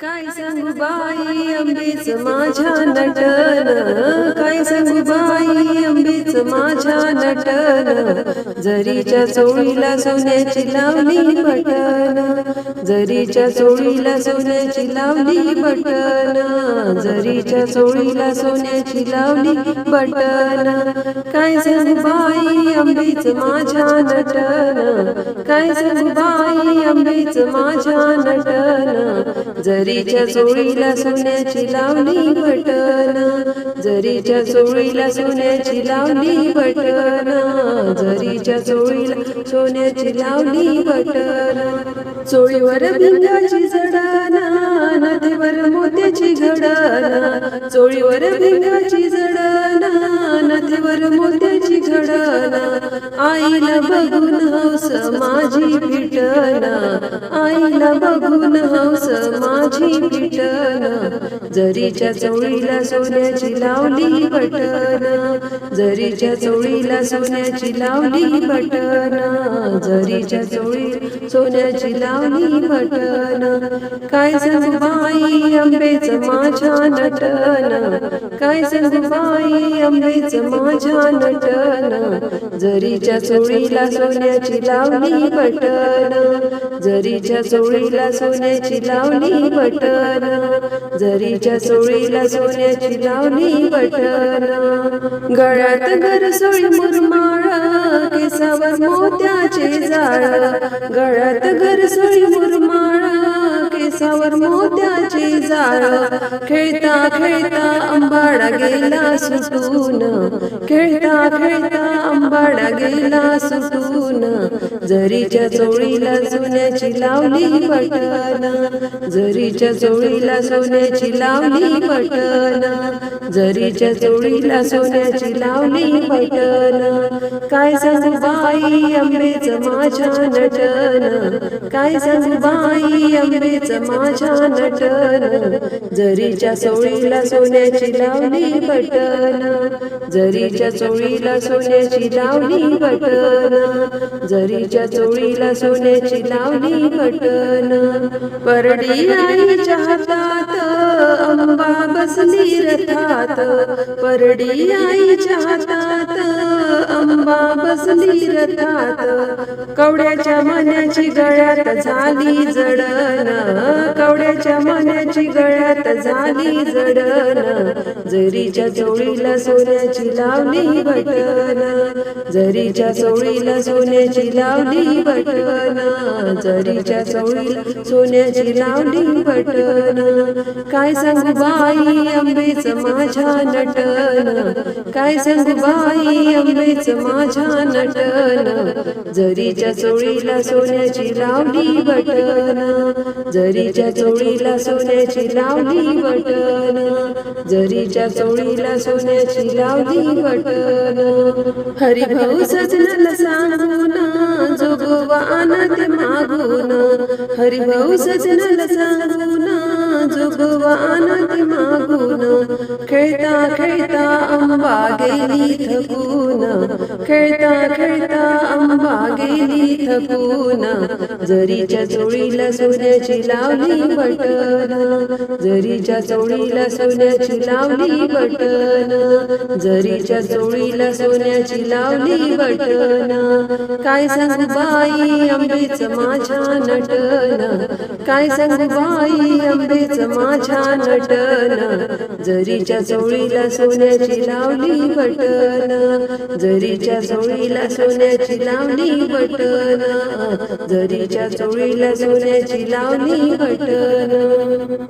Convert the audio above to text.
काय सांगू बाई अंबेच माझ्या नटन? काय सांगू बाई अंबेच माझ्या नटन? जरीच्या चोळीला सोन्याची लावली बटन जरीच्या चोळीला सोन्याची लावली बटन जरीच्या चोळीला सोन्याची लावली बटन काय सांगू बाई अंबेच माझ्या नटन? काय सांगू बाई माझ्या नटन जरीच्या चोळीला सोन्याची लावली बटन जरीच्या चोळीला सोन्याची लावली बटन जरीच्या चोळीला सोन्याची लावली बटन. चोळीवर भिंगाची जडाना नदीवर मोत्याची घडाना चोळीवर भिंगाची जडाना नदीवर मोत्याची घडाना आईला बघून हौस पिटना आईला बघून हौस माझी पिटना जरीच्या चोळीला सोन्याची लावली बटन जरीच्या चोळीला सोन्याची लावली बटन जरीच्या चोळी सोन्याची लावली बटन काय सांगू बाई आंबेच माझ्या नटन काय सांगू बाई आंबेच माझ्या नटन जरीच्या चोळीला सोन्याची लावली बटन जरीच्या चोळीला सोन्याची लावली बटन जरीच्या सोळीला सोन्याची लावली बटन गळ्यात घर सोळी मुरमाळ केसावर मोत्याचे जाळ गळ्यात घर सोळी मुरमाळ केसावर मोत्याचे जाळ. खेळता खेळता आंबाडा गेला सुटून खेळता खेळता आंबाडा गेला सुटून. जरीच्या चोळीला सोन्याची लावली बटन जरीच्या चोळीला सोन्याची लावली बटन जरीच्या चोळीला सोन्याची लावली बटन काय सांगू बाई आंबेच माझ्या नटन काय सांगू बाई आंबेच माझ्या नटन. जरीच्या चोळीला सोन्याची लावली बटन जरीच्या चोळीला सोन्याची लावली बटन जरीच्या चोळीला सोन्याची लावली बटन परडी आईच्या हातात अंबा बसली रथात परडी आईच्या हातात अंबा बसली रथात कवड्याच्या मण्याची गळ्यात झाली जडन कवड्याच्या मण्याची गळ्यात झाली जडन जरीच्या चोळीला सोन्याची लावली बटन जरीच्या चोळीला सोन्याची लावली बटन जरीच्या चोळीला सोन्याची लावली बटन काय सांगू बाई अंबेच माझ्या नटन काय सांगू बाई अंबेच माझ्या नटन जरीच्या चोळीला सोन्याची लावली बटन जरीच्या चोळीला सोन्याची लावली बटन जरीच्या चोळीला सोन्याची लावली बटन. हरिभाऊ सजनाला सांगून जोगवान आनंद मागून हरिभाऊ सजनाला सांगून जोगवान आनंद मागून खेळता खेळता आंबा गेली थकून खेळता खेळता आंबा गेली थकून जरीच्या चोळीला सोन्याची लावली बटन. जरीच्या चोळीला सोन्याची लावली बटन. जरीच्या चोळीला सोन्याची लावली बटन. काय सांगू बाई आंबेच माझ्या नटन. काय सांगू बाई आंबेच माझ्या नटन. जरीच्या चोळीला सोन्याची लावली बटन. जरीच्या चोळीला सोन्याची लावली बटन. जरीच्या चोळीला सोन्याची लावली बटन.